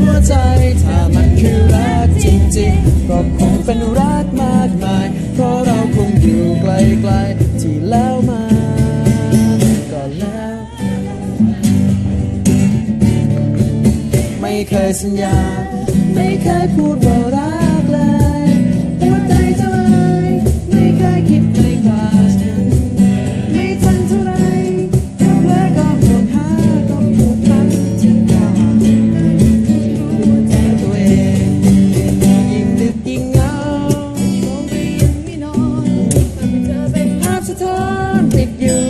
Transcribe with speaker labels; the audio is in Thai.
Speaker 1: หัวใจ ถ้ามันคือรักจริงๆก็คงเป็นรักมากมาย เพราะเราคงอยู่ไกลๆที่แล้วมาก็แล้ว ไม่เคยสัญญา ไม่เคยพูดว่ารั guitar with you.